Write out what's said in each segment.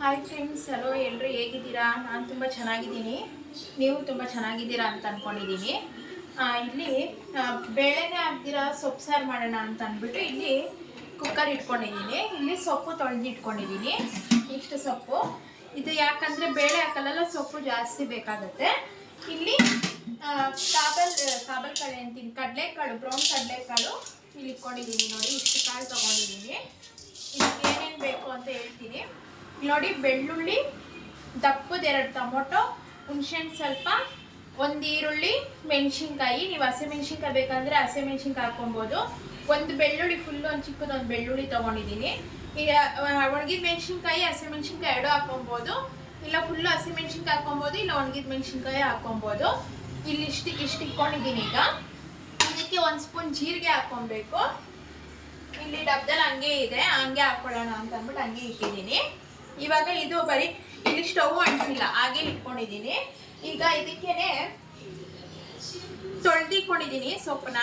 Hi friends hello ಎಲ್ಲರೂ ಹೇಗಿದ್ದೀರಾ? ನಾನು ತುಂಬ ಚೆನ್ನಾಗಿದ್ದೀನಿ. ನೀವು ತುಂಬ ಚೆನ್ನಾಗಿದ್ದೀರಾ ಅಂತ ಅಂದ್ಕೊಂಡಿದ್ದೀನಿ ಇಲ್ಲಿ ಬೇಳೆನೇ ಹಾಕ್ದಿರ ಸೊಪ್ಪು ಸಾರು ಮಾಡೋಣ ಅಂತ ಅಂದ್ಬಿಟ್ಟು ಇಲ್ಲಿ ಕುಕ್ಕರ್ ಇಟ್ಕೊಂಡಿದ್ದೀನಿ. ಇಲ್ಲಿ ಸೊಪ್ಪು ತೊಳೆದು ಇಟ್ಕೊಂಡಿದ್ದೀನಿ ಇಷ್ಟು ಸೊಪ್ಪು. ಇದು ಯಾಕಂದರೆ ಬೇಳೆ ಹಾಕಲ್ಲ ಸೊಪ್ಪು ಜಾಸ್ತಿ ಬೇಕಾಗುತ್ತೆ. ಇಲ್ಲಿ ಕಾಬಲ್ ಕಾಬಲ್ ಕಾಳು ಅಂತೀನಿ. ಕಡಲೆಕಾಳು, ಬ್ರೌನ್ ಕಡಲೆಕಾಳು ಇಲ್ಲಿ ಇಟ್ಕೊಂಡಿದ್ದೀನಿ ನೋಡಿ. ಇಷ್ಟು ಕಾಳು ತೊಗೊಂಡಿದ್ದೀನಿ. ಇದಕ್ಕೆ ಏನೇನು ಬೇಕು ಅಂತ ಹೇಳ್ತೀನಿ. ನೋಡಿ, ಬೆಳ್ಳುಳ್ಳಿ, ದಪ್ಪದ ಎರಡು ಟೊಮೊಟೊ, ಹುಣ್ಸೆಹಣ್ಣು ಸ್ವಲ್ಪ, ಒಂದು ಈರುಳ್ಳಿ, ಮೆಣಸಿನ್ಕಾಯಿ. ನೀವು ಹಸಿಮೆಣ್ಸಿನ್ಕಾಯಿ ಬೇಕಂದ್ರೆ ಹಸಿಮೆಣ್ಸಿನ್ಕಾಯಿ ಹಾಕೊಬೋದು ಒಂದು ಬೆಳ್ಳುಳ್ಳಿ ಫುಲ್ಲು ಒಂದು ಚಿಕ್ಕದೊಂದು ಬೆಳ್ಳುಳ್ಳಿ ತೊಗೊಂಡಿದ್ದೀನಿ. ಈಗ ಒಣಗಿದ ಮೆಣಸಿನ್ಕಾಯಿ ಹಸಿಮೆಣ್ಸಿನ್ಕಾಯಿ ಎರಡು ಹಾಕೊಬೋದು ಇಲ್ಲ ಫುಲ್ಲು ಹಸಿಮೆಣ್ಸಿನ್ಕಾಯಿ ಹಾಕೊಬೋದು ಇಲ್ಲ, ಒಣಗಿದ ಮೆಣಸಿನ್ಕಾಯಿ ಹಾಕೊಬೋದು ಇಲ್ಲಿ ಇಷ್ಟು ಇಷ್ಟು ಇಟ್ಕೊಂಡಿದ್ದೀನಿ ಈಗ. ಇದಕ್ಕೆ ಒಂದು ಸ್ಪೂನ್ ಜೀರಿಗೆ ಹಾಕೊಬೇಕು ಇಲ್ಲಿ ಡಬ್ದಲ್ಲಿ ಹಂಗೆ ಇದೆ, ಹಂಗೆ ಹಾಕೊಳ್ಳೋಣ ಅಂತ ಅಂದ್ಬಿಟ್ಟು ಹಂಗೆ ಇಟ್ಟಿದ್ದೀನಿ. ಇವಾಗ ಇದು ಬರೀ ಇಲ್ಲಿ ಸ್ಟವ್ ಅಂಟಿಸಿಲ್ಲ, ಹಾಗೆ ಇಟ್ಕೊಂಡಿದ್ದೀನಿ. ಈಗ ಇದಕ್ಕೇನೆ ತೊಳೆದಿಕೊಂಡಿದ್ದೀನಿ ಸೊಪ್ಪನ್ನ.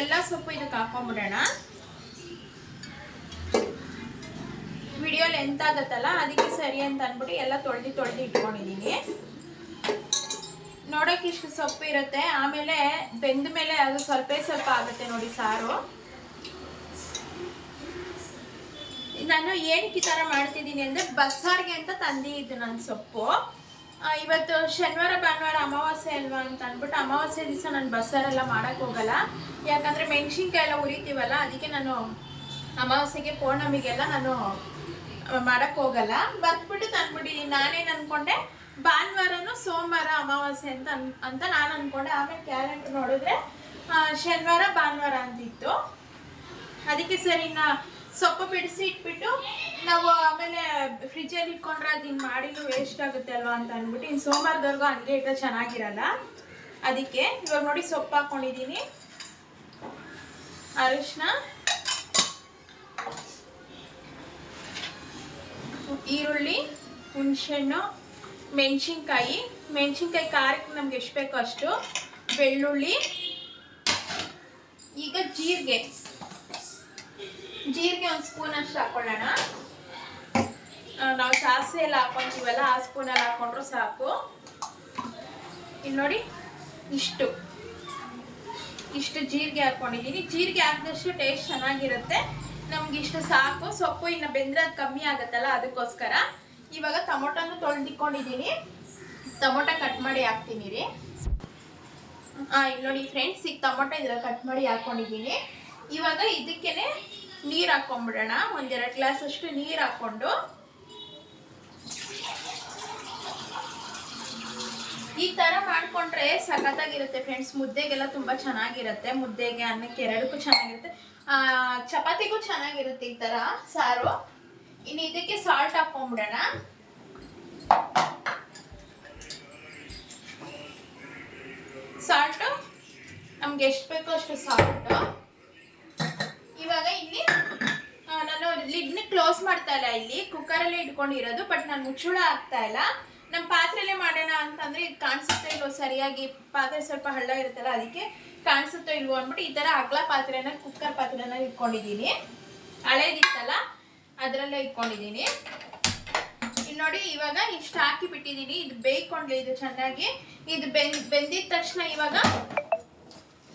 ಎಲ್ಲ ಸೊಪ್ಪು ಇದಕ್ಕೆ ಹಾಕೊಂಡ್ಬಿಡೋಣ ವಿಡಿಯೋ ಲೆಂತ್ ಆಗತ್ತಲ್ಲ, ಅದಕ್ಕೆ ಸರಿ ಅಂತ ಅಂದ್ಬಿಟ್ಟು ಎಲ್ಲ ತೊಳೆದು ತೊಳೆದು ಇಟ್ಕೊಂಡಿದ್ದೀನಿ. ನೋಡೋಕೆ ಇಷ್ಟು ಸೊಪ್ಪು ಇರುತ್ತೆ. ಆಮೇಲೆ ಬೆಂದ ಮೇಲೆ ಅದು ಸ್ವಲ್ಪ ಸ್ವಲ್ಪ ಆಗುತ್ತೆ ನೋಡಿ ಸಾರು. ನಾನು ಏನಕ್ಕೆ ಈ ಥರ ಮಾಡ್ತಿದ್ದೀನಿ ಅಂದರೆ ಬಸ್ಸಾರಿಗೆ ಅಂತ ತಂದಿದ್ದು ನಾನು ಸೊಪ್ಪು. ಇವತ್ತು ಶನಿವಾರ, ಭಾನುವಾರ ಅಮಾವಾಸ್ಯೆ ಅಲ್ವಾ ಅಂತ ಅಂದ್ಬಿಟ್ಟು ಅಮಾವಾಸ್ಯೆ ದಿವಸ ನಾನು ಬಸ್ಸಾರೆಲ್ಲ ಮಾಡೋಕ್ಕೆ ಹೋಗಲ್ಲ. ಯಾಕಂದರೆ ಮೆಣಸಿನ್ಕಾಯಿ ಎಲ್ಲ ಉರಿತೀವಲ್ಲ, ಅದಕ್ಕೆ ನಾನು ಅಮಾವಾಸ್ಯೆಗೆ ಪೌರ್ಣಮಿಗೆಲ್ಲ ನಾನು ಮಾಡೋಕ್ಕೆ ಹೋಗಲ್ಲ. ಬರ್ತ್ಬಿಟ್ಟು ತಂದ್ಬಿಟ್ಟಿದ್ದೀನಿ ನಾನೇನು ಅಂದ್ಕೊಂಡೆ ಭಾನುವಾರನೂ ಸೋಮವಾರ ಅಮಾವಾಸ್ಯೆ ಅಂತ ಅನ್, ಅಂತ ನಾನು ಅಂದ್ಕೊಂಡೆ ಆಮೇಲೆ ಕ್ಯಾಲೆಂಡರ್ ನೋಡಿದ್ರೆ ಶನಿವಾರ, ಭಾನುವಾರ ಅಂತಿತ್ತು. ಅದಕ್ಕೆ ಸರಿ ನಾ ಸೊಪ್ಪು ಬಿಡಿಸಿ ಇಟ್ಬಿಟ್ಟು ನಾವು ಆಮೇಲೆ ಫ್ರಿಜ್ಜಲ್ಲಿ ಇಟ್ಕೊಂಡ್ರೆ ಅದು ಇನ್ನು ವೇಸ್ಟ್ ಆಗುತ್ತೆ ಅಲ್ವಾ ಅಂತ ಅಂದ್ಬಿಟ್ಟು ಇನ್ನು ಸೋಮವಾರದವರೆಗೂ ಹಂಗೆ ಇಟ್ಟರೆ ಚೆನ್ನಾಗಿರಲ್ಲ. ಅದಕ್ಕೆ ಇವಾಗ ನೋಡಿ ಸೊಪ್ಪು ಹಾಕ್ಕೊಂಡಿದ್ದೀನಿ ಅರಿಶಿನ. ಈರುಳ್ಳಿ, ಹುಣಸೆಹಣ್ಣು, ಮೆಣಸಿನ್ಕಾಯಿ. ಮೆಣಸಿನ್ಕಾಯಿ ಖಾರಕ್ಕೆ ನಮ್ಗೆ ಎಷ್ಟು ಬೇಕೋ ಅಷ್ಟು. ಬೆಳ್ಳುಳ್ಳಿ. ಈಗ ಜೀರಿಗೆ. ಜೀರಿಗೆ ಒಂದು ಸ್ಪೂನ್ ಅಷ್ಟು ಹಾಕೊಳ್ಳೋಣ. ನಾವು ಸಾಸಿವೆ ಎಲ್ಲ ಹಾಕೊಂತೀವಲ್ಲ, ಆ ಸ್ಪೂನಲ್ಲಿ ಹಾಕೊಂಡ್ರು ಸಾಕು. ಇಲ್ಲಿ ನೋಡಿ, ಇಷ್ಟು. ಇಷ್ಟು ಜೀರಿಗೆ ಹಾಕೊಂಡಿದ್ದೀನಿ ಜೀರಿಗೆ ಹಾಕಿದಷ್ಟು ಟೇಸ್ಟ್ ಚೆನ್ನಾಗಿರುತ್ತೆ. ನಮ್ಗೆ ಇಷ್ಟು ಸಾಕು. ಸೊಪ್ಪು ಇನ್ನು ಬೆಂದ್ರೆ ಅದು ಕಮ್ಮಿ ಆಗುತ್ತಲ್ಲ, ಅದಕ್ಕೋಸ್ಕರ. ಇವಾಗ ಟೊಮೊಟೊನು ತೊಳೆದಿಕ್ಕೊಂಡಿದ್ದೀನಿ ಟೊಮೊಟೊ ಕಟ್ ಮಾಡಿ ಹಾಕ್ತೀನಿ ರೀ. ಹಾಂ ಇಲ್ಲಿ ನೋಡಿ ಫ್ರೆಂಡ್ಸ್, ಈಗ ಟೊಮೊಟೊ ಇದ್ರಲ್ಲಿ ಕಟ್ ಮಾಡಿ ಹಾಕೊಂಡಿದ್ದೀನಿ ಇವಾಗ ಇದಕ್ಕೇನೆ ನೀರು ಹಾಕೊಂಡ್ಬಿಡೋಣ ಒಂದೆರಡು ಗ್ಲಾಸ್ ಅಷ್ಟು ನೀರು ಹಾಕೊಂಡು ಈ ತರ ಮಾಡ್ಕೊಂಡ್ರೆ ಸಖತ್ತಾಗಿರುತ್ತೆ ಫ್ರೆಂಡ್ಸ್ ಮುದ್ದೆಗೆಲ್ಲ ತುಂಬಾ ಚೆನ್ನಾಗಿರುತ್ತೆ. ಮುದ್ದೆಗೆ ಅನ್ನಕ್ಕೆ ಎರಡಕ್ಕೂ ಚೆನ್ನಾಗಿರುತ್ತೆ. ಆ, ಚಪಾತಿಗೂ ಚೆನ್ನಾಗಿರುತ್ತೆ ಈ ತರ ಸಾರು. ಇನ್ನು ಇದಕ್ಕೆ ಸಾಲ್ಟ್ ಹಾಕೊಂಡ್ಬಿಡೋಣ ಸಾಲ್ಟು ನಮ್ಗೆ ಎಷ್ಟು ಬೇಕೋ ಅಷ್ಟು ಸಾಲ್ಟು ಇವಾಗ ಇಲ್ಲಿ ನಾನು ಲಿಡ್ನ ಕ್ಲೋಸ್ ಮಾಡ್ತಾ ಇಲ್ಲ ಇಲ್ಲಿ. ಕುಕ್ಕರಲ್ಲೇ ಇಟ್ಕೊಂಡಿರೋದು ಬಟ್ ನಾನು ಮುಚ್ಚುಳ ಆಗ್ತಾ ಇಲ್ಲ. ನಮ್ಮ ಪಾತ್ರೆಲೆ ಮಾಡೋಣ ಅಂತಂದ್ರೆ ಇದು ಕಾಣಿಸುತ್ತೋ ಇಲ್ವೋ? ಸರಿಯಾಗಿ ಪಾತ್ರೆ ಸ್ವಲ್ಪ ಹಳ್ಳ ಇರುತ್ತಲ್ಲ, ಅದಕ್ಕೆ ಕಾಣಿಸುತ್ತೋ ಇಲ್ವೋ ಅಂದ್ಬಿಟ್ಟು ಈ ಥರ ಅಗ್ಲ ಪಾತ್ರೆನ ಕುಕ್ಕರ್ ಪಾತ್ರೆನ ಇಟ್ಕೊಂಡಿದ್ದೀನಿ. ಹಳೇದಿತ್ತಲ್ಲ, ಅದರಲ್ಲೇ ಇಟ್ಕೊಂಡಿದ್ದೀನಿ. ಇಲ್ಲಿ ನೋಡಿ, ಇವಾಗ ಇಷ್ಟು ಹಾಕಿ ಬಿಟ್ಟಿದ್ದೀನಿ ಇದು ಬೇಯ್ಕೊಂಡ್ಲಿ, ಇದು ಚೆನ್ನಾಗಿ. ಇದು ಬೆಂದ್, ಬೆಂದಿದ ತಕ್ಷಣ ಇವಾಗ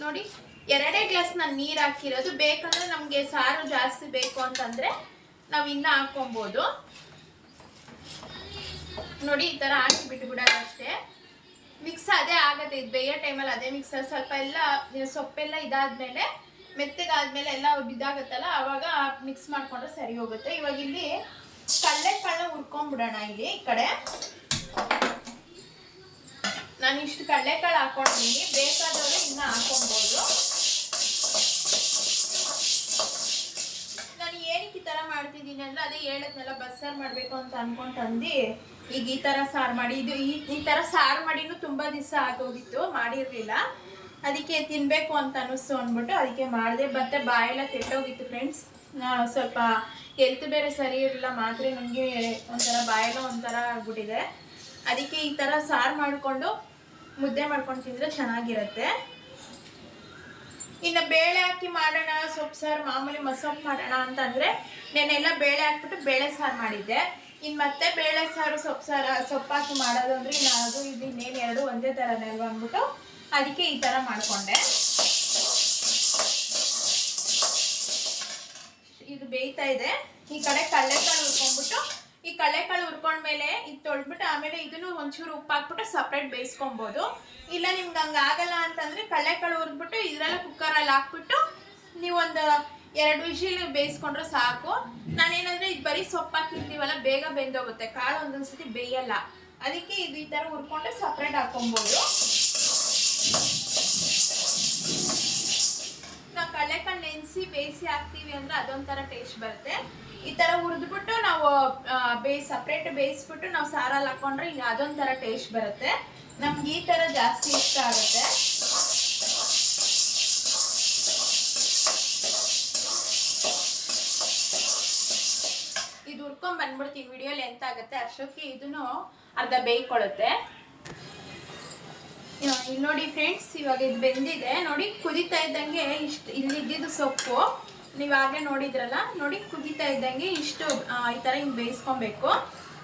ನೋಡಿ ಎರಡೇ ಗ್ಲಾಸ್ ನಾನು ನೀರು ಹಾಕಿರೋದು. ಬೇಕಂದ್ರೆ ನಮಗೆ ಸಾರು ಜಾಸ್ತಿ ಬೇಕು ಅಂತಂದ್ರೆ ನಾವು ಇನ್ನ ಹಾಕ್ಕೊಬೋದು. ನೋಡಿ, ಈ ಥರ ಹಾಕಿ ಬಿಟ್ಟು ಬಿಡೋದು ಅಷ್ಟೇ. ಮಿಕ್ಸ್ ಅದೇ ಆಗತ್ತೆ. ಇದು ಬೇಯೋ ಟೈಮಲ್ಲಿ ಅದೇ ಮಿಕ್ಸ್ ಸ್ವಲ್ಪ ಎಲ್ಲ ಸೊಪ್ಪೆಲ್ಲ ಇದಾದ್ಮೇಲೆ, ಮೆತ್ತಗಾದ್ಮೇಲೆ ಎಲ್ಲ ಇದಾಗತ್ತಲ್ಲ ಅವಾಗ ಮಿಕ್ಸ್ ಮಾಡ್ಕೊಂಡ್ರೆ ಸರಿ ಹೋಗುತ್ತೆ. ಇವಾಗ ಇಲ್ಲಿ ಕಡಲೆಕಾಳನ್ನ ಹುರ್ಕೊಂಡ್ಬಿಡೋಣ ಇಲ್ಲಿ ಈ ಕಡೆ. ನಾನು ಇಷ್ಟು ಕಡಲೆಕಾಳು ಹಾಕೊಂಡಿದ್ದೀನಿ. ಬೇಕಾದವರು ಇನ್ನ ಹಾಕೊಬೋದು ಈ ಮಾಡ್ತಿದ್ದೀನಿ ಅಂದ್ರೆ ಅದೇ ಹೇಳದ್ನಲ್ಲ ಬಸ್ಸಾರು ಮಾಡಬೇಕು ಅಂತ ಅನ್ಕೊಂಡು ತಂದು ಈಗ ಈ ಥರ ಸಾರು ಮಾಡಿ, ಇದು ಈ ಈ ಥರ ಸಾರು ಮಾಡಿನೂ ತುಂಬ ದಿವಸ ಆಗೋಗಿತ್ತು, ಮಾಡಿರಲಿಲ್ಲ. ಅದಕ್ಕೆ ತಿನ್ನಬೇಕು ಅಂತ ಅನ್ನಿಸ್ತು ಅಂದ್ಬಿಟ್ಟು ಅದಕ್ಕೆ ಮಾಡಿದೆ. ಮತ್ತೆ ಬಾಯೆಲ್ಲ ಕೆಟ್ಟೋಗಿತ್ತು ಫ್ರೆಂಡ್ಸ್ ಸ್ವಲ್ಪ ಹೆಲ್ತ್ ಬೇರೆ ಸರಿ ಇರಲಿಲ್ಲ, ಮಾತ್ರ ನನಗೆ ಒಂಥರ ಬಾಯೆಲ್ಲ ಒಂಥರ ಆಗ್ಬಿಟ್ಟಿದೆ. ಅದಕ್ಕೆ ಈ ಥರ ಸಾರು ಮಾಡಿಕೊಂಡು ಮುದ್ದೆ ಮಾಡ್ಕೊಂಡು ತಿಂದರೆ ಚೆನ್ನಾಗಿರುತ್ತೆ. ಇನ್ನು ಬೇಳೆ ಹಾಕಿ ಮಾಡೋಣ, ಸೊಪ್ಪು ಸಾರು ಮಾಮೂಲಿ ಮಸೊಪ್ಪು ಮಾಡೋಣ ಅಂತಂದರೆ ನೆನೆಲ್ಲ ಬೇಳೆ ಹಾಕ್ಬಿಟ್ಟು ಬೇಳೆ ಸಾರು ಮಾಡಿದ್ದೆ. ಇನ್ನು ಮತ್ತೆ ಬೇಳೆ ಸಾರು, ಸೊಪ್ಪು ಸಾರು ಸೊಪ್ಪಾಕಿ ಮಾಡೋದು ಅಂದರೆ ಅದು ಇದು ಇನ್ನೇನು ಎರಡು ಒಂದೇ ಥರನೇ ಅಲ್ವಾ ಅಂದ್ಬಿಟ್ಟು ಅದಕ್ಕೆ ಈ ಥರ ಮಾಡಿಕೊಂಡೆ. ಇದು ಬೇಯ್ತಾ ಇದೆ. ಈ ಕಡೆ ಕಡಲೆಕಾಳು ಹುರ್ಕೊಂಡ್ಬಿಟ್ಟು, ಈ ಕಡಲೆಕಾಳು ಹುರ್ಕೊಂಡ್ಮೇಲೆ ಇದು ತೊಳ್ಬಿಟ್ಟು ಆಮೇಲೆ ಇದನ್ನು ಒಂಚೂರು ಉಪ್ಪು ಹಾಕ್ಬಿಟ್ಟು ಸಪ್ರೇಟ್ ಬೇಯಿಸ್ಕೊಬೋದು ಇಲ್ಲ ನಿಮ್ಗೆ ಹಂಗೆ ಆಗಲ್ಲ ಅಂತಂದ್ರೆ ಕಡಲೆಕಾಳು ಹುರ್ದ್ಬಿಟ್ಟು ಇದರಲ್ಲೇ ಕುಕ್ಕರಲ್ಲಿ ಹಾಕ್ಬಿಟ್ಟು ನೀವೊಂದು ಎರಡು ವಿಷಯ ಬೇಯಿಸ್ಕೊಂಡ್ರೆ ಸಾಕು. ನಾನೇನಂದ್ರೆ ಇದು ಬರೀ ಸೊಪ್ಪು ಹಾಕಿರ್ತೀವಲ್ಲ ಬೇಗ ಬೆಂದೋಗುತ್ತೆ. ಕಾಳು ಒಂದೊಂದ್ಸತಿ ಬೇಯಲ್ಲ. ಅದಕ್ಕೆ ಇದು ಈ ಥರ ಹುರ್ಕೊಂಡ್ರೆ ಸಪ್ರೇಟ್ ಹಾಕೊಬೋದು. ನಾವು ಕಡಲೆಕಾಳು ನೆನೆಸಿ ಬೇಯಿಸಿ ಹಾಕ್ತೀವಿ ಅಂದ್ರೆ ಅದೊಂಥರ ಟೇಸ್ಟ್ ಬರುತ್ತೆ. ಈ ಥರ ಹುರಿದ್ಬಿಟ್ಟು ನಾವು ಬೇ ಸಪ್ರೇಟ್ ಬೇಯಿಸ್ಬಿಟ್ಟು ನಾವು ಸಾರಲ್ಲಿ ಹಾಕೊಂಡ್ರೆ ಅದೊಂಥರ ಟೇಸ್ಟ್ ಬರುತ್ತೆ. ನಮ್ಗೆ ಈ ಥರ ಜಾಸ್ತಿ ಇಷ್ಟ ಆಗುತ್ತೆ. ಹುರ್ಕೊಂಡ್ ಬಂದ್ಬಿಡ್ತೀವಿ ವಿಡಿಯೋ ಲೆಂತ್ ಆಗುತ್ತೆ? ಅಷ್ಟಕ್ಕೆ ಇದನ್ನು ಅರ್ಧ ಬೇಯ್ಕೊಳ್ಳುತ್ತೆ. ಇಲ್ಲಿ ನೋಡಿ ಫ್ರೆಂಡ್ಸ್ ಇವಾಗ ಇದು ಬೆಂದಿದೆ. ನೋಡಿ ಕುದಿತಾ ಇದ್ದಂಗೆ ಇಷ್ಟು ಇಲ್ಲಿದ್ದಿದ್ದು ಸೊಪ್ಪು. ನೀವು ನೋಡಿದ್ರಲ್ಲ? ನೋಡಿ ಕುದಿತಾ ಇದ್ದಂಗೆ ಇಷ್ಟು ಈ ಥರ ಹಿಂಗೆ ಬೇಯಿಸ್ಕೊಬೇಕು.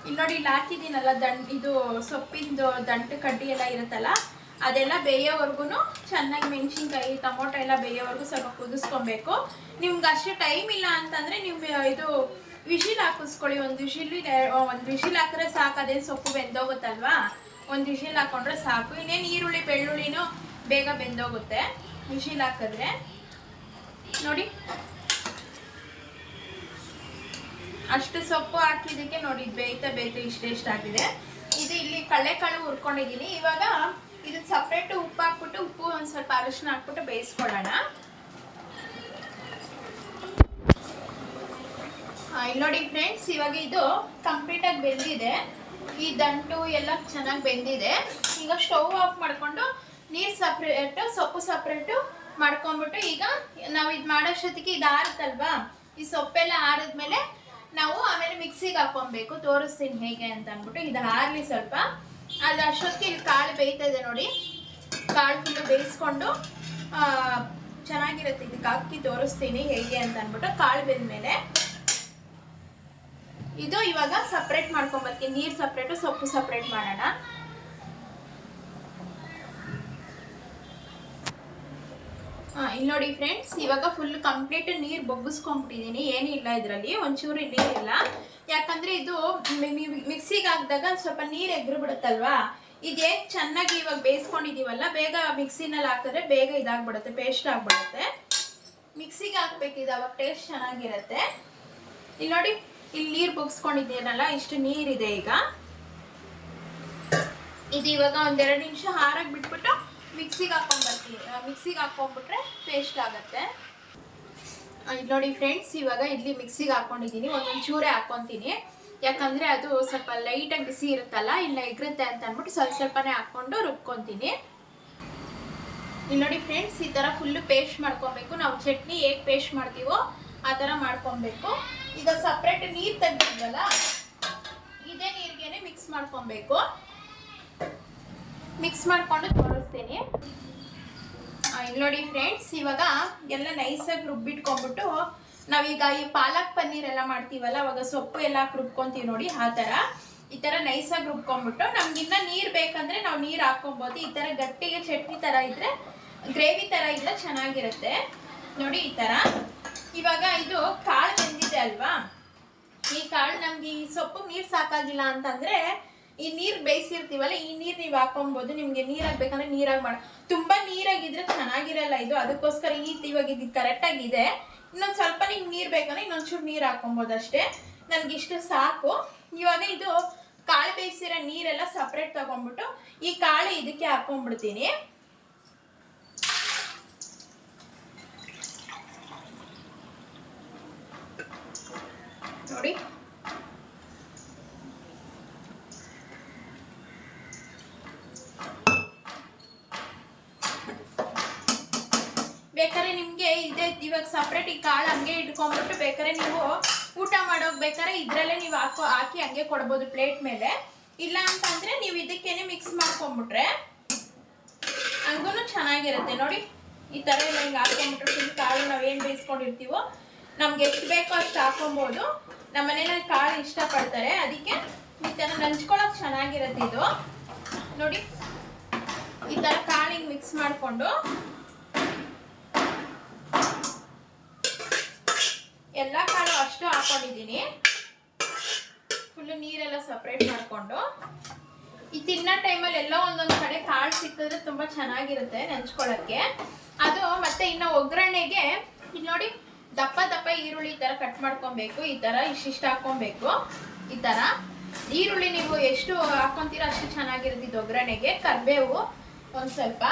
ಇಲ್ಲಿ ನೋಡಿ ಇಲ್ಲಿ ಹಾಕಿದ್ದೀನಲ್ಲ ದಂಡ್, ಇದು ಸೊಪ್ಪಿಂದು ದಂಟು ಕಡ್ಡಿ ಎಲ್ಲ ಇರುತ್ತಲ್ಲ, ಅದೆಲ್ಲ ಬೇಯೋವರೆಗೂ ಚೆನ್ನಾಗಿ ಮೆಣಸಿನ್ಕಾಯಿ, ಟೊಮೊಟೊ ಎಲ್ಲ ಬೇಯೋವರೆಗೂ ಸ್ವಲ್ಪ ಕುದಿಸ್ಕೊಬೇಕು. ನಿಮ್ಗೆ ಅಷ್ಟು ಟೈಮ್ ಇಲ್ಲ ಅಂತಂದರೆ ನೀವು, ಇದು ವಿಶಿಲ್ ಹಾಕಿಸ್ಕೊಳ್ಳಿ, ಒಂದು ವಿಶಿಲ್ ಒಂದು ವಿಶಿಲ್ ಹಾಕಿದ್ರೆ ಸಾಕು, ಅದೇನು ಸೊಪ್ಪು ಬೆಂದೋಗುತ್ತಲ್ವಾ? ಒಂದು ವಿಶಿಲ್ ಹಾಕೊಂಡ್ರೆ ಸಾಕು. ಇನ್ನೇನು ಈರುಳ್ಳಿ, ಬೆಳ್ಳುಳ್ಳಿನೂ ಬೇಗ ಬೆಂದೋಗುತ್ತೆ. ವಿಶಿಲ್ ಹಾಕಿದ್ರೆ. ನೋಡಿ. ಅಷ್ಟು ಸೊಪ್ಪು ಹಾಕಿದ್ದಕ್ಕೆ ನೋಡಿ ಬೇಯ್ತಾ ಬೇಯ್ತಾ ಇಷ್ಟೇ ಇಷ್ಟ ಆಗಿದೆ. ಇದು ಇಲ್ಲಿ ಕಡಲೆಕಾಳು ಹುರ್ಕೊಂಡಿದ್ದೀನಿ. ಇವಾಗ ಇದು ಸಪ್ರೇಟ್ ಉಪ್ಪು ಹಾಕ್ಬಿಟ್ಟು, ಉಪ್ಪು ಒಂದು ಸ್ವಲ್ಪ ಅರಿಶಿನ ಹಾಕ್ಬಿಟ್ಟು ಬೇಯಿಸ್ಕೊಳ್ಳೋಣ. ಇಲ್ಲಿ ನೋಡಿ ಫ್ರೆಂಡ್ಸ್ ಇವಾಗ ಇದು ಕಂಪ್ಲೀಟಾಗಿ ಬೆಂದಿದೆ. ಈ ದಂಟು ಎಲ್ಲ ಚೆನ್ನಾಗಿ ಬೆಂದಿದೆ. ಈಗ ಸ್ಟವ್ ಆಫ್ ಮಾಡಿಕೊಂಡು ನೀರು ಸಪ್ರೇಟು ಸೊಪ್ಪು ಸಪ್ರೇಟು ಮಾಡ್ಕೊಂಬಿಟ್ಟು ಈಗ ನಾವು ಇದು ಮಾಡೋಷ್ಟೊತ್ತಿಗೆ ಇದು ಆರುತ್ತಲ್ವಾ? ಈ ಸೊಪ್ಪೆಲ್ಲ ಆರಿದ್ಮೇಲೆ ನಾವು ಆಮೇಲೆ ಮಿಕ್ಸಿಗೆ ಹಾಕೊಬೇಕು ತೋರಿಸ್ತೀನಿ ಹೇಗೆ ಅಂತ ಅಂದ್ಬಿಟ್ಟು ಇದು ಆರಲಿ ಸ್ವಲ್ಪ. ಅದು ಅಷ್ಟೊತ್ತಿಗೆ ಇಲ್ಲಿ ಕಾಳು ಬೇಯ್ತಾ ಇದೆ ನೋಡಿ. ಕಾಳು ಫುಲ್ಲು ಬೇಯಿಸ್ಕೊಂಡು ಚೆನ್ನಾಗಿರುತ್ತೆ. ಇದಕ್ಕೆ ಹಾಕಿ ತೋರಿಸ್ತೀನಿ ಹೇಗೆ ಅಂತ ಅಂದ್ಬಿಟ್ಟು ಕಾಳು ಬೆಂದ್ಮೇಲೆ. ಇದು ಇವಾಗ ಸಪ್ರೇಟ್ ಮಾಡ್ಕೊಂಬರ್ತೀನಿ ನೀರು ಸಪ್ರೇಟು ಸೊಪ್ಪು ಸಪ್ರೇಟ್ ಮಾಡೋಣ. ಹಾಂ ಇಲ್ಲಿ ನೋಡಿ ಫ್ರೆಂಡ್ಸ್ ಇವಾಗ ಫುಲ್ ಕಂಪ್ಲೀಟ್ ನೀರು ಬೊಗ್ಗಿಸ್ಕೊಂಡ್ಬಿಟ್ಟಿದ್ದೀನಿ ಏನೂ ಇಲ್ಲ ಇದರಲ್ಲಿ, ಒಂಚೂರು ನೀರಿಲ್ಲ ಯಾಕಂದರೆ ಇದು ಮಿಕ್ಸಿಗೆ ಹಾಕಿದಾಗ ಸ್ವಲ್ಪ ನೀರು ಎಗ್ರು ಬಿಡುತ್ತಲ್ವಾ ಇದೇನು ಚೆನ್ನಾಗಿ ಇವಾಗ ಬೇಯಿಸ್ಕೊಂಡಿದ್ದೀವಲ್ಲ ಬೇಗ ಮಿಕ್ಸಿನಲ್ಲಿ ಹಾಕಿದ್ರೆ ಬೇಗ ಇದಾಗ್ಬಿಡುತ್ತೆ ಪೇಸ್ಟ್ ಆಗ್ಬಿಡುತ್ತೆ. ಮಿಕ್ಸಿಗೆ ಹಾಕ್ಬೇಕಿದೆ, ಅವಾಗ ಟೇಸ್ಟ್ ಚೆನ್ನಾಗಿರುತ್ತೆ. ಇಲ್ಲಿ ನೋಡಿ ಇಲ್ಲಿ ನೀರು ಬಗ್ಸ್ಕೊಂಡಿದ್ದೇನಲ್ಲ ಇಷ್ಟು ನೀರಿದೆ ಈಗ. ಇದು ಇವಾಗ ಒಂದೆರಡು ನಿಮಿಷ ಹಾರಾಗಿ ಬಿಟ್ಬಿಟ್ಟು ಮಿಕ್ಸಿಗೆ ಹಾಕೊಂಡ್ಬರ್ತೀನಿ ಮಿಕ್ಸಿಗೆ ಹಾಕೊಂಡ್ಬಿಟ್ರೆ ಪೇಸ್ಟ್ ಆಗುತ್ತೆ. ಇದು ನೋಡಿ ಫ್ರೆಂಡ್ಸ್ ಇವಾಗ ಇಲ್ಲಿ ಮಿಕ್ಸಿಗೆ ಹಾಕೊಂಡಿದ್ದೀನಿ. ಒಂದೊಂದು ಚೂರೆ ಹಾಕ್ಕೊತೀನಿ ಯಾಕಂದರೆ ಅದು ಸ್ವಲ್ಪ ಲೈಟಾಗಿ ಬಿಸಿ ಇರುತ್ತಲ್ಲ, ಇಲ್ಲ ಎಗ್ರುತ್ತೆ ಅಂತ ಅಂದ್ಬಿಟ್ಟು ಸ್ವಲ್ಪ ಸ್ವಲ್ಪನೇ ಹಾಕ್ಕೊಂಡು ರುಬ್ಕೊತೀನಿ. ಇಲ್ಲಿ ನೋಡಿ ಫ್ರೆಂಡ್ಸ್ ಈ ಥರ ಫುಲ್ಲು ಪೇಸ್ಟ್ ಮಾಡ್ಕೊಬೇಕು. ನಾವು ಚಟ್ನಿ ಹೇಗೆ ಪೇಸ್ಟ್ ಮಾಡ್ತೀವೋ, ಆ ಥರ ಮಾಡ್ಕೊಬೇಕು. ಈಗ ಸಪ್ರೇಟ್ ನೀರು ತೆಗ್ದಿದ್ವಲ್ಲ, ಇದೇ ನೀರಿಗೆನೆ ಮಿಕ್ಸ್ ಮಾಡ್ಕೊಬೇಕು. ಮಿಕ್ಸ್ ಮಾಡ್ಕೊಂಡು ತೋರಿಸ್ತೀನಿ. ನೋಡಿ ಫ್ರೆಂಡ್ಸ್ ಇವಾಗ ಎಲ್ಲ ನೈಸಾಗಿ ರುಬ್ಬಿಟ್ಕೊಂಡ್ಬಿಟ್ಟು ನಾವೀಗ ಈ ಪಾಲಕ್ ಪನ್ನೀರ್ ಎಲ್ಲ ಮಾಡ್ತೀವಲ್ಲ, ಅವಾಗ ಸೊಪ್ಪು ಎಲ್ಲ ರುಬ್ಕೊಂತೀವಿ ನೋಡಿ, ಆ ಥರ. ಈ ಥರ ನೈಸಾಗಿ ರುಬ್ಕೊಂಡ್ಬಿಟ್ಟು ನಮ್ಗಿನ್ನ ನೀರು ಬೇಕಂದ್ರೆ ನಾವು ನೀರು ಹಾಕ್ಕೊಬೋದು. ಈ ಥರ ಗಟ್ಟಿಗೆ ಚಟ್ನಿ ಥರ ಇದ್ರೆ ಗ್ರೇವಿ ಥರ ಇದ್ರೆ ಚೆನ್ನಾಗಿರುತ್ತೆ. ನೋಡಿ ಈ ಥರ. ಇವಾಗ ಇದು ಕಾಳು ಬೆಂದಿದೆ ಅಲ್ವಾ? ಈ ಕಾಳು ನಮ್ಗೆ ಈ ಸೊಪ್ಪು ನೀರ್ ಸಾಕಾಗಿಲ್ಲ ಅಂತಂದ್ರೆ ಈ ನೀರ್ ಬೇಯಿಸಿರ್ತೀವಲ್ಲ, ಈ ನೀರ್ ನೀವು ಹಾಕೊಂಬೋದು, ನಿಮ್ಗೆ ನೀರಾಗ್ ಬೇಕಂದ್ರೆ ನೀರಾಗಿ ಮಾಡ, ತುಂಬಾ ನೀರಾಗಿದ್ರೆ ಚೆನ್ನಾಗಿರಲ್ಲ ಇದು. ಅದಕ್ಕೋಸ್ಕರ ಈ ಇವಾಗ ಇದು ಕರೆಕ್ಟಾಗಿದೆ ಇನ್ನೊಂದ್ ಸ್ವಲ್ಪ ನಿಮ್ಗೆ ನೀರ್ ಬೇಕಂದ್ರೆ ಇನ್ನೊಂಚೂರು ನೀರ್ ಹಾಕೊಬೋದು ಅಷ್ಟೇ. ನನ್ಗೆ ಇಷ್ಟು ಸಾಕು. ಇವಾಗ ಇದು ಕಾಳು ಬೇಯಿಸಿರೋ ನೀರೆಲ್ಲ ಸಪ್ರೇಟ್ ತಗೊಂಡ್ಬಿಟ್ಟು ಈ ಕಾಳು ಇದಕ್ಕೆ ಹಾಕೊಂಡ್ಬಿಡ್ತೀನಿ ನೋಡಿ. ಬೇಕಾದ್ರೆ ನಿಮಗೆ ಇದೆ ಇವಾಗ ಸಪ್ರೇಟ್ ಈ ಕಾಳು ಹಂಗೆ ಇಟ್ಕೊಂಡ್ಬಿಟ್ಟು ಬೇಕಾದ್ರೆ ನೀವು ಊಟ ಮಾಡೋಕ್ ಬೇಕಾದ್ರೆ ಇದ್ರಲ್ಲೇ ನೀವು ಹಾಕೋ ಹಾಕಿ ಹಂಗೆ ಕೊಡ್ಬೋದು ಪ್ಲೇಟ್ ಮೇಲೆ. ಇಲ್ಲ ಅಂತಂದ್ರೆ ನೀವು ಇದಕ್ಕೇನೆ ಮಿಕ್ಸ್ ಮಾಡ್ಕೊಂಡ್ಬಿಟ್ರೆ ಹಂಗೂ ಚೆನ್ನಾಗಿರುತ್ತೆ. ನೋಡಿ, ಈ ತರ ಎಲ್ಲ ಹಿಂಗೆ ಹಾಕೊಂಡ್ಬಿಟ್ರೆ ಫುಲ್ ಕಾಳು ನಾವೇನು ಬೇಯಿಸ್ಕೊಂಡಿರ್ತೀವೋ, ನಮ್ಗೆ ಎಷ್ಟು ಬೇಕೋ ಅಷ್ಟು ಹಾಕೊಬೋದು. ನಮ್ಮ ಮನೇಲಿ ಕಾಳು ಇಷ್ಟಪಡ್ತಾರೆ. ಅದಕ್ಕೆ ಈ ಥರ ನಂಚ್ಕೊಳಕ್ ಚೆನ್ನಾಗಿರುತ್ತೆ ಇದು. ನೋಡಿ, ಈ ಥರ ಕಾಳಿಗೆ ಮಿಕ್ಸ್ ಮಾಡಿಕೊಂಡು ಎಲ್ಲ ಕಾಳು ಅಷ್ಟು ಹಾಕೊಂಡಿದ್ದೀನಿ. ಫುಲ್ಲು ನೀರೆಲ್ಲ ಸಪ್ರೇಟ್ ಮಾಡಿಕೊಂಡು. ಈ ತಿನ್ನೋ ಟೈಮಲ್ಲಿ ಎಲ್ಲ ಒಂದೊಂದು ಕಡೆ ಕಾಳು ಸಿಕ್ಕಿದ್ರೆ ತುಂಬ ಚೆನ್ನಾಗಿರುತ್ತೆ ನೆಂಚ್ಕೊಳ್ಳೋಕ್ಕೆ ಅದು ಮತ್ತೆ ಇನ್ನು ಒಗ್ಗರಣೆಗೆ ಇಲ್ಲಿ ನೋಡಿ ದಪ್ಪ ದಪ್ಪ ಈರುಳ್ಳಿ ಈ ಥರ ಕಟ್ ಮಾಡ್ಕೊಬೇಕು, ಈ ತರ ಇಷ್ಟಿಷ್ಟು ಹಾಕ್ಕೊಬೇಕು ಈ ತರ. ಈರುಳ್ಳಿ ನೀವು ಎಷ್ಟು ಹಾಕೊಂತೀರ ಅಷ್ಟು ಚೆನ್ನಾಗಿರುತ್ತೆ ಇದು ಒಗ್ಗರಣೆಗೆ. ಕರ್ಬೇವು ಒಂದ್ ಸ್ವಲ್ಪ.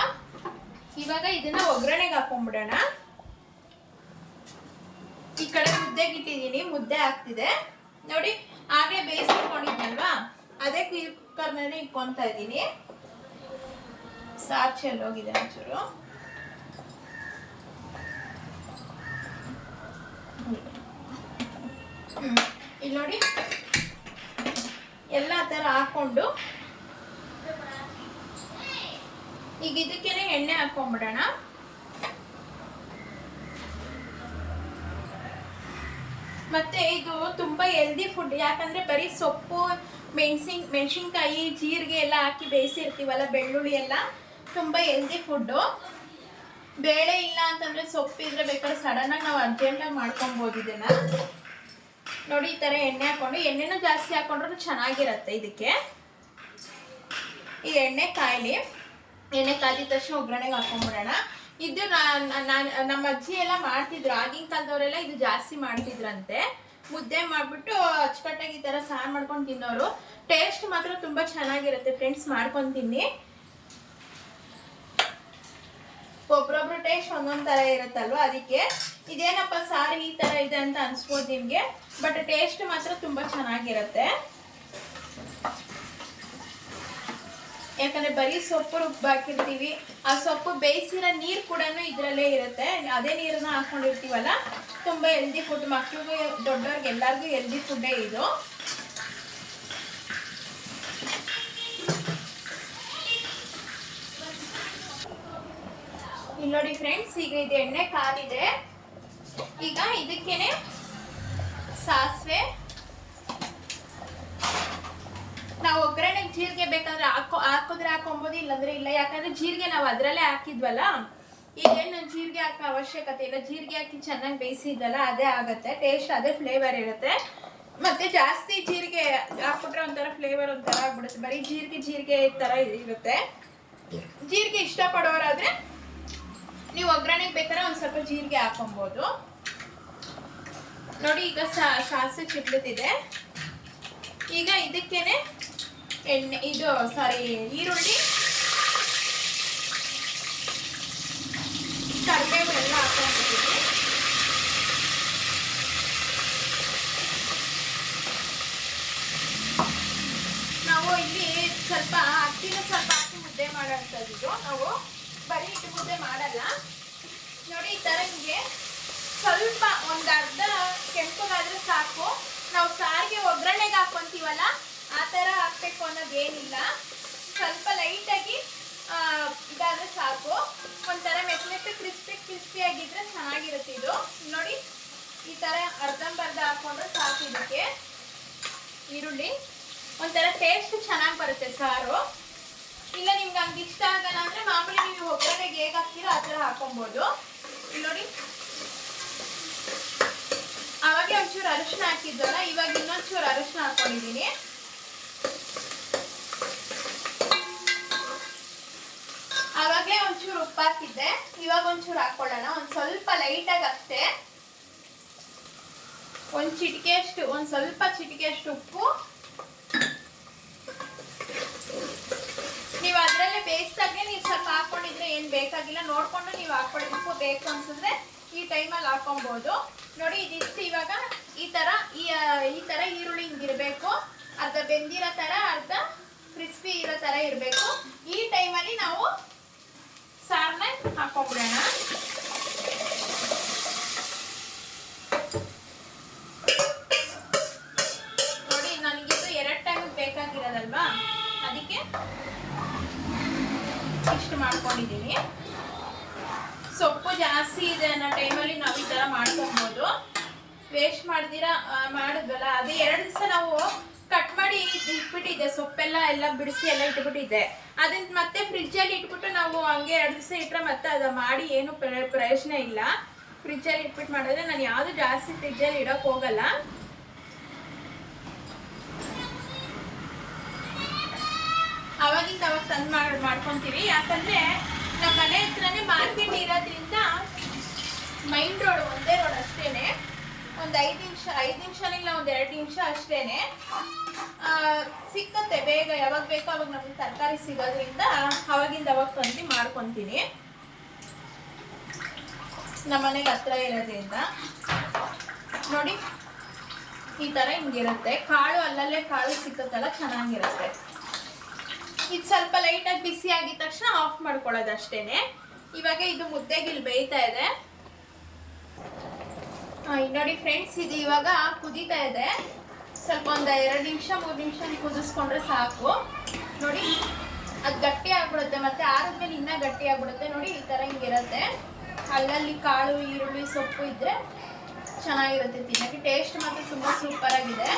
ಇವಾಗ ಇದನ್ನ ಒಗ್ಗರಣೆಗೆ ಹಾಕೊಂಡ್ಬಿಡೋಣ ಈ ಕಡೆ ಮುದ್ದೆ ಇಟ್ಟಿದ್ದೀನಿ, ಮುದ್ದೆ ಆಗ್ತಿದೆ. ನೋಡಿ, ಆಗಲೇ ಬೇಯಿಸ್ಕೊಂಡಿದ್ನಲ್ವಾ ಅದೇ ಕುಕ್ಕರ್ನೇ ಇಟ್ಕೊಂತ ಇದ್ದೀನಿ. ಸಾರ್ ಚೆಲ್ಲೋಗಿದೆ ಒಂಚೂರು. ಇಲ್ಲಿ ನೋಡಿ. ಎಲ್ಲ ಥರ ಹಾಕೊಂಡು. ಈಗ ಇದಕ್ಕೇನೆ ಎಣ್ಣೆ ಹಾಕೊಂಡ್ಬಿಡೋಣ ಮತ್ತೆ ಇದು ತುಂಬಾ ಹೆಲ್ದಿ ಫುಡ್ ಯಾಕಂದ್ರೆ ಬರೀ ಸೊಪ್ಪು, ಮೆಣಸಿನ್, ಮೆಣಸಿನ್ಕಾಯಿ, ಜೀರಿಗೆ ಎಲ್ಲ ಹಾಕಿ ಬೇಯಿಸಿರ್ತೀವಲ್ಲ, ಬೆಳ್ಳುಳ್ಳಿ ಎಲ್ಲ, ತುಂಬಾ ಹೆಲ್ದಿ ಫುಡ್ಡು ಬೇಳೆ ಇಲ್ಲ ಅಂತಂದ್ರೆ ಸೊಪ್ಪು ಇದ್ರೆ ಬೇಕಾದ್ರೆ ಸಡನ್ ಆಗಿ ನಾವು ಅರ್ಜೆಂಟಾಗಿ ಮಾಡ್ಕೊಬೋದು ಇದನ್ನ. ನೋಡಿ, ಈ ತರ ಎಣ್ಣೆ ಹಾಕೊಂಡು, ಎಣ್ಣೆನೂ ಜಾಸ್ತಿ ಹಾಕೊಂಡ್ರು ಚೆನ್ನಾಗಿರತ್ತೆ ಇದಕ್ಕೆ. ಈ ಎಣ್ಣೆ ಕಾಯಿಲಿ, ಎಣ್ಣೆ ಕಾದಿದ ತಕ್ಷಣ ಒಗ್ಗರಣೆಗೆ ಹಾಕೊಂಡ್ಬಿಡೋಣ ಇದು ನಮ್ಮ ಅಜ್ಜಿ ಎಲ್ಲ ಮಾಡ್ತಿದ್ರು. ಆಗಿನ ಕಾಲದವರೆಲ್ಲ ಇದು ಜಾಸ್ತಿ ಮಾಡ್ತಿದ್ರಂತೆ. ಮುದ್ದೆ ಮಾಡ್ಬಿಟ್ಟು ಅಚ್ಚುಕಟ್ಟಾಗಿ ಈ ತರ ಸಾರು ಮಾಡ್ಕೊಂಡು ತಿನ್ನೋರು. ಟೇಸ್ಟ್ ಮಾತ್ರ ತುಂಬಾ ಚೆನ್ನಾಗಿರುತ್ತೆ ಫ್ರೆಂಡ್ಸ್, ಮಾಡ್ಕೊಂಡು ತಿನ್ನಿ. ಒಬ್ರೊಬ್ರು ಟೇಸ್ಟ್ ಒಂದೊಂದ್ ತರ ಇರುತ್ತಲ್ವಾ ಅದಕ್ಕೆ. ಇದೇನಪ್ಪ ಸಾರು ಈ ತರ ಇದೆ ಅಂತ ಅನ್ಸ್ಬೋದು ನಿಮ್ಗೆ ಬಟ್ ಟೇಸ್ಟ್ ಮಾತ್ರ ತುಂಬಾ ಚೆನ್ನಾಗಿರುತ್ತೆ. ಯಾಕಂದ್ರೆ ಬರೀ ಸೊಪ್ಪು ರುಬ್ಬಾಕಿರ್ತೀವಿ ಆ ಸೊಪ್ಪು ಬೇಯಿಸಿರೋ ನೀರು ಕೂಡ ಇದರಲ್ಲೇ ಇರುತ್ತೆ. ಅದೇ ನೀರನ್ನ ಹಾಕೊಂಡಿರ್ತೀವಲ್ಲ, ತುಂಬಾ ಹೆಲ್ದಿ ಫುಡ್ ಮಕ್ಳಿಗೂ, ದೊಡ್ಡವ್ರಿಗೆ ಎಲ್ಲರಿಗೂ ಹೆಲ್ದಿ ಫುಡ್ಡೇ ಇದು. ಇಲ್ಲಿ ನೋಡಿ ಫ್ರೆಂಡ್ಸ್ ಈಗ ಇದು ಎಣ್ಣೆ ಕಾದಿದೆ ಈಗ ಇದಕ್ಕೇನೆ ಸಾಸಿವೆ. ನಾವು ಒಗ್ಗರಣೆಗೆ ಜೀರಿಗೆ ಬೇಕಾದ್ರೆ ಹಾಕೋ ಹಾಕಿದ್ರೆ ಹಾಕೊಬೋದು ಇಲ್ಲಾಂದ್ರೆ ಇಲ್ಲ. ಯಾಕಂದ್ರೆ ಜೀರಿಗೆ ನಾವು ಅದರಲ್ಲೇ ಹಾಕಿದ್ವಲ್ಲ ಈಗೇನು ಜೀರಿಗೆ ಹಾಕೋ ಅವಶ್ಯಕತೆ ಇಲ್ಲ. ಜೀರಿಗೆ ಹಾಕಿ ಚೆನ್ನಾಗಿ ಬೇಯಿಸಿದ್ವಲ್ಲ ಅದೇ ಆಗತ್ತೆ. ಟೇಸ್ಟ್ ಅದೇ ಫ್ಲೇವರ್ ಇರುತ್ತೆ. ಮತ್ತೆ ಜಾಸ್ತಿ ಜೀರಿಗೆ ಹಾಕ್ಬಿಟ್ರೆ ಒಂಥರ ಫ್ಲೇವರ್ ಒಂಥರ ಆಗ್ಬಿಡುತ್ತೆ. ಬರೀ ಜೀರಿಗೆ ಜೀರಿಗೆ ತರ ಇರುತ್ತೆ. ಜೀರಿಗೆ ಇಷ್ಟಪಡೋರಾದ್ರೆ ನೀವು ಒಗ್ಗರಣೆಗೆ ಬೇಕಾದ್ರೆ ಒಂದು ಸ್ವಲ್ಪ ಜೀರಿಗೆ ಹಾಕೊಬೋದು. ನೋಡಿ, ಈಗ ಸಾಸಿವೆ ಚಿಟ್ಲತಿದೆ ಈಗ ಇದಕ್ಕೇನೆ ಎಣ್ಣೆ, ಇದು ಸಾರಿ ಈರುಳ್ಳಿ ಕರಿಬೇವು ಎಲ್ಲ ಹಾಕೊಂಡಿದ್ದೀವಿ ನಾವು ಇಲ್ಲಿ ಸ್ವಲ್ಪ ಅಕ್ಕಿನ ಸ್ವಲ್ಪ ಹಾಕಿ ಮುದ್ದೆ ಮಾಡೋಂಥದ್ದು. ನಾವು ಬರೀ ಇಟ್ಟು ಮುದ್ದೆ ಮಾಡಲ್ಲ. ನೋಡಿ, ಈ ಥರ ನಿಮಗೆ ಸ್ವಲ್ಪ ಒಂದು ಅರ್ಧ ಕೆಂಪಗಾದ್ರೆ ಸಾಕು. ನಾವು ಸಾರಿಗೆ ಒಗ್ಗರಣೆಗೆ ಹಾಕೊಂತೀವಲ್ಲ, ಆ ಥರ ಹಾಕ್ಬೇಕು ಅನ್ನೋದೇನಿಲ್ಲ. ಸ್ವಲ್ಪ ಲೈಟಾಗಿ ಇದಾದ್ರೆ ಸಾಕು. ಒಂಥರ ಮೆತ್ತ ಮೆತ್ತ ಕ್ರಿಸ್ಪಿ ಕ್ರಿಸ್ಪಿ ಆಗಿದ್ರೆ ಚೆನ್ನಾಗಿರುತ್ತೆ ಇದು. ನೋಡಿ, ಈ ಥರ ಅರ್ಧಂಬರ್ಧ ಹಾಕೊಂಡ್ರೆ ಸಾಕು ಇದಕ್ಕೆ. ಈರುಳ್ಳಿ. ಒಂಥರ ಟೇಸ್ಟ್ ಚೆನ್ನಾಗಿ ಬರುತ್ತೆ ಸಾರು. ಇಲ್ಲ, ನಿಮ್ಗೆ ಹಂಗೆ ಇಷ್ಟ ಆಗಲ್ಲ ಅಂದ್ರೆ ಮಾಮೂಲಿ ನೀವು ಒಗ್ಗರಣೆಗೆ ಹೇಗೆ ಹಾಕ್ತೀರೋ ಆ ಥರ ಹಾಕೊಬೋದು ಇಲ್ಲಿ ನೋಡಿ. ಅವಾಗೆ ಒಂಚೂರು ಅರಶಿನ ಹಾಕಿದ್ದಲ್ಲ ಇವಾಗ ಇನ್ನೊಂಚೂರು ಅರಶಿನ ಹಾಕೊಂಡಿದೀನಿ ಅವಾಗಲೇ ಒಂಚೂರು ಉಪ್ಪು ಹಾಕಿದ್ದೆ. ಇವಾಗ ಒಂಚೂರು ಹಾಕೊಳ್ಳೋಣ. ಒಂದು ಸ್ವಲ್ಪ ಲೈಟಾಗಿ ಅಷ್ಟೇ ಒಂದು ಚಿಟಿಕೆಯಷ್ಟು, ಒಂದು ಸ್ವಲ್ಪ ಚಿಟಿಕೆಯಷ್ಟು ಉಪ್ಪು. ನೀವು ಅದರಲ್ಲೇ ಬೇಯಿಸ್ದಾಗೆ ನೀವು ಸ್ವಲ್ಪ ಹಾಕೊಂಡಿದ್ರೆ ಏನು ಬೇಕಾಗಿಲ್ಲ. ನೋಡಿಕೊಂಡು ನೀವು ಹಾಕೊಳ್ಳಿ ಉಪ್ಪು ಬೇಕು ಅನ್ಸಿದ್ರೆ ಈ ಟೈಮಲ್ಲಿ ಹಾಕೊಬೋದು ನೋಡಿ, ಇದಿಷ್ಟು ಇವಾಗ ಈ ಥರ ಈ ಈ ಥರ ಈರುಳ್ಳಿ ಹಿಂಗಿರಬೇಕು ಅರ್ಧ ಬೆಂದಿರೋ ಥರ ಅರ್ಧ ಕ್ರಿಸ್ಪಿ ಇರೋ ಥರ ಇರಬೇಕು. ಈ ಟೈಮಲ್ಲಿ ನಾವು ಸಾರನ್ನ ಹಾಕೊಂಡ್ಬಿಡೋಣ ನೋಡಿ ನನಗಿದು ಎರಡು ಟೈಮಿಗೆ ಬೇಕಾಗಿರೋದಲ್ವಾ ಅದಕ್ಕೆ ಇಷ್ಟು ಮಾಡ್ಕೊಂಡಿದ್ದೀನಿ ಸೊಪ್ಪು ಜಾಸ್ತಿ ಇದೆ ಅನ್ನೋ ಟೈಮಲ್ಲಿ ನಾವು ಈ ಥರ ಮಾಡ್ಕೊಬೋದು ವೇಸ್ಟ್ ಮಾಡ್ದಿರಾ ಆ, ಮಾಡಿದ್ವಲ್ಲ ಅದು ಎರಡು ದಿವಸ ನಾವು ಕಟ್ ಮಾಡಿ ಇಟ್ಬಿಟ್ಟಿದ್ದೆ ಸೊಪ್ಪೆಲ್ಲ ಎಲ್ಲ ಬಿಡಿಸಿ ಎಲ್ಲ ಇಟ್ಬಿಟ್ಟಿದ್ದೆ ಅದನ್ನ ಮತ್ತೆ ಫ್ರಿಜ್ಜಲ್ಲಿ ಇಟ್ಬಿಟ್ಟು ನಾವು ಹಂಗೆ ಎರಡು ದಿವಸ ಇಟ್ಟರೆ ಮತ್ತೆ ಅದು ಮಾಡಿ ಏನು ಪ್ರ- ಪ್ರಯೋಜನ ಇಲ್ಲ. ಫ್ರಿಜ್ಜಲ್ಲಿ ಇಟ್ಬಿಟ್ಟು ಮಾಡಿದ್ರೆ ನಾನು ಯಾವುದು ಜಾಸ್ತಿ ಫ್ರಿಜ್ಜಲ್ಲಿ ಇಡೋಕೆ ಹೋಗಲ್ಲ. ಅವಾಗಿಂದ ಅವಾಗ ತಂದು ಮಾಡಿ, ಮಾಡ್ಕೊತೀವಿ. ಯಾಕಂದ್ರೆ ನಮ್ಮ ಮನೆ ಹತ್ರನೇ ಮಾರ್ಕೆಟ್ ಇರೋದ್ರಿಂದ ಮೈನ್ ರೋಡ್ ಒಂದೇ ರೋಡ್ ಅಷ್ಟೇನೆ. ಒಂದು ಐದು ನಿಮಿಷ, ಐದು ನಿಮಿಷನಿಲ್ಲ, ಒಂದು ಎರಡು ನಿಮಿಷ ಅಷ್ಟೇನೆ. ಸಿಕ್ಕತ್ತೆ, ಬೇಗ ಯಾವಾಗ ಬೇಕೋ ಅವಾಗ ನಮಗೆ ತರಕಾರಿ ಸಿಗೋದ್ರಿಂದ ಅವಾಗಿಂದ ಅವಾಗ ತಂದು ಮಾಡ್ಕೊತೀನಿ. ನಮ್ಮ ಮನೆಗೆ ಹತ್ರ ಇರೋದ್ರಿಂದ. ನೋಡಿ, ಈ ಥರ ಹಿಂಗಿರುತ್ತೆ. ಕಾಳು ಅಲ್ಲಲ್ಲೇ ಕಾಳು ಸಿಕ್ಕತ್ತಲ್ಲ, ಚೆನ್ನಾಗಿರುತ್ತೆ. ಇದು ಸ್ವಲ್ಪ ಲೈಟಾಗಿ ಬಿಸಿ ಆಗಿದ ತಕ್ಷಣ ಆಫ್ ಮಾಡ್ಕೊಳ್ಳೋದು ಅಷ್ಟೇನೆ ಇವಾಗ ಇದು ಮುದ್ದೆಗಿಲ್ಲಿ ಬೇಯ್ತಾ ಇದೆ. ನೋಡಿ ಫ್ರೆಂಡ್ಸ್ ಇದು ಇವಾಗ ಕುದೀತಾ ಇದೆ. ಸ್ವಲ್ಪ ಒಂದು ಎರಡು ನಿಮಿಷ, ಮೂರು ನಿಮಿಷ ಕುದಿಸ್ಕೊಂಡ್ರೆ ಸಾಕು. ನೋಡಿ, ಅದು ಗಟ್ಟಿ ಆಗ್ಬಿಡುತ್ತೆ ಮತ್ತೆ ಆರದ್ಮೇಲೆ ಇನ್ನೂ ಗಟ್ಟಿ ಆಗ್ಬಿಡುತ್ತೆ. ನೋಡಿ, ಈ ಥರ ಹಿಂಗಿರುತ್ತೆ. ಅಲ್ಲಲ್ಲಿ ಕಾಳು, ಈರುಳ್ಳಿ, ಸೊಪ್ಪು ಇದ್ದರೆ ಚೆನ್ನಾಗಿರುತ್ತೆ ತಿನ್ನೋಕ್ಕೆ. ಟೇಸ್ಟ್ ಮಾತ್ರ ತುಂಬ ಸೂಪರ್ ಆಗಿದೆ.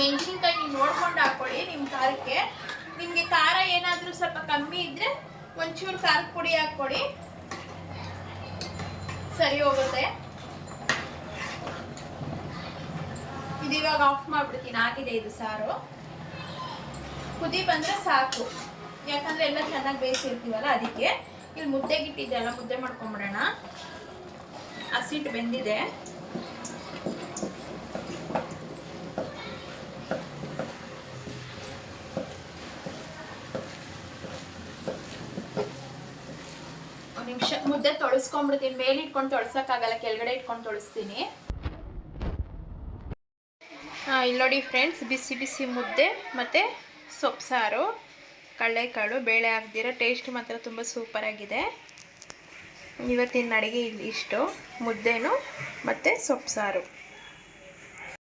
ಮೆಣಸಿನ್ಕಾಯಿ ನೀವು ನೋಡ್ಕೊಂಡು ಹಾಕೊಳ್ಳಿ ನಿಮ್ಮ ಖಾರಕ್ಕೆ. ನಿಮಗೆ ಖಾರ ಏನಾದರೂ ಸ್ವಲ್ಪ ಕಮ್ಮಿ ಇದ್ದರೆ ಒಂಚೂರು ಖಾರದ ಪುಡಿ ಹಾಕೊಳ್ಳಿ ಸರಿ ಹೋಗುತ್ತೆ. ಇದು ಇವಾಗ ಆಫ್ ಮಾಡ್ಬಿಡ್ತೀನಿ ಆಗಿದೆ ಇದು ಸಾರು. ಕುದಿ ಬಂದರೆ ಸಾಕು. ಯಾಕಂದ್ರೆ ಎಲ್ಲ ಚೆನ್ನಾಗಿ ಬೇಯಿಸಿರ್ತೀವಲ್ಲ ಅದಕ್ಕೆ. ಇಲ್ಲಿ ಮುದ್ದೆಗಿಟ್ಟಿದ್ದೆಲ್ಲ ಮುದ್ದೆ ಮಾಡ್ಕೊಂಬಿಡೋಣ. ಹಸಿಟ್ಟು ಬೆಂದಿದೆ. ನಿಮಿಷ, ಮುದ್ದೆ ತೊಳಸ್ಕೊಂಡ್ಬಿಡ್ತೀನಿ ಮೇಲೆ ಇಟ್ಕೊಂಡು ತೊಳ್ಸೋಕ್ಕಾಗಲ್ಲ, ಕೆಳಗಡೆ ಇಟ್ಕೊಂಡು ತೊಳಸ್ತೀನಿ. ಇಲ್ಲಿ ನೋಡಿ ಫ್ರೆಂಡ್ಸ್, ಬಿಸಿ ಬಿಸಿ ಮುದ್ದೆ ಮತ್ತು ಸೊಪ್ಪು ಕಡಲೆಕಾಳು, ಬೇಳೆ ಹಾಕ್ದಿರ ಟೇಸ್ಟ್ ಮಾತ್ರ ತುಂಬ ಸೂಪರಾಗಿದೆ ಇವತ್ತಿನ ಅಡುಗೆ ಇಲ್ಲಿ ಇಷ್ಟು. ಮುದ್ದೆನೂ ಮತ್ತು ಸೊಪ್ಪು, ಸಾರು.